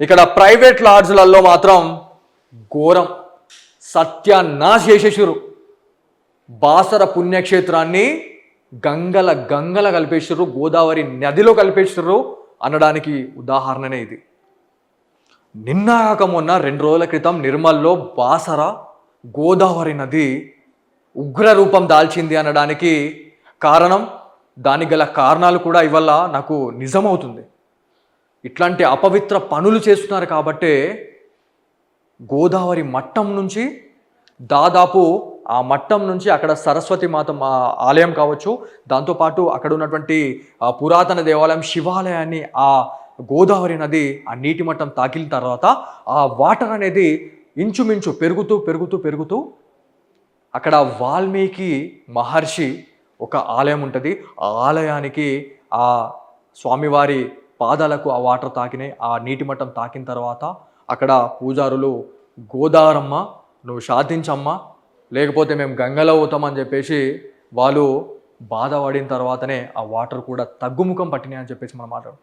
ఇక్కడ ప్రైవేట్ లాడ్జ్లలో మాత్రం ఘోరం. సత్యానాశ చేసేసారు బాసర పుణ్యక్షేత్రాన్ని గంగల గంగల కలిపేసారు గోదావరి నదిలో కలిపేసారు అనడానికి ఉదాహరణనే ఇది. నిన్న కాక మొన్న రెండు రోజుల క్రితం నిర్మల్లో బాసర గోదావరి నది ఉగ్ర రూపం దాల్చింది అనడానికి కారణం దానికి గల కారణాలు కూడా ఇవల్ల నాకు నిజమవుతుంది. ఇట్లాంటి అపవిత్ర పనులు చేస్తున్నారు కాబట్టే గోదావరి మట్టం నుంచి దాదాపు ఆ మట్టం నుంచి అక్కడ సరస్వతి మాత ఆలయం కావచ్చు దాంతోపాటు అక్కడ ఉన్నటువంటి పురాతన దేవాలయం శివాలయాన్ని ఆ గోదావరి నది ఆ నీటి మట్టం తాకిన తర్వాత ఆ వాటర్ అనేది ఇంచుమించు పెరుగుతూ పెరుగుతూ పెరుగుతూ అక్కడ వాల్మీకి మహర్షి ఒక ఆలయం ఉంటుంది. ఆ ఆలయానికి ఆ స్వామివారి పాదాలకు ఆ వాటర్ తాకినాయి. ఆ నీటి మట్టం తాకిన తర్వాత అక్కడ పూజారులు గోదారమ్మ నువ్వు శాంతించమ్మా లేకపోతే మేము గంగలో అవుతామని చెప్పేసి వాళ్ళు బాధపడిన తర్వాతనే ఆ వాటర్ కూడా తగ్గుముఖం పట్టినాయి అని చెప్పేసి మనం మాట్లాడు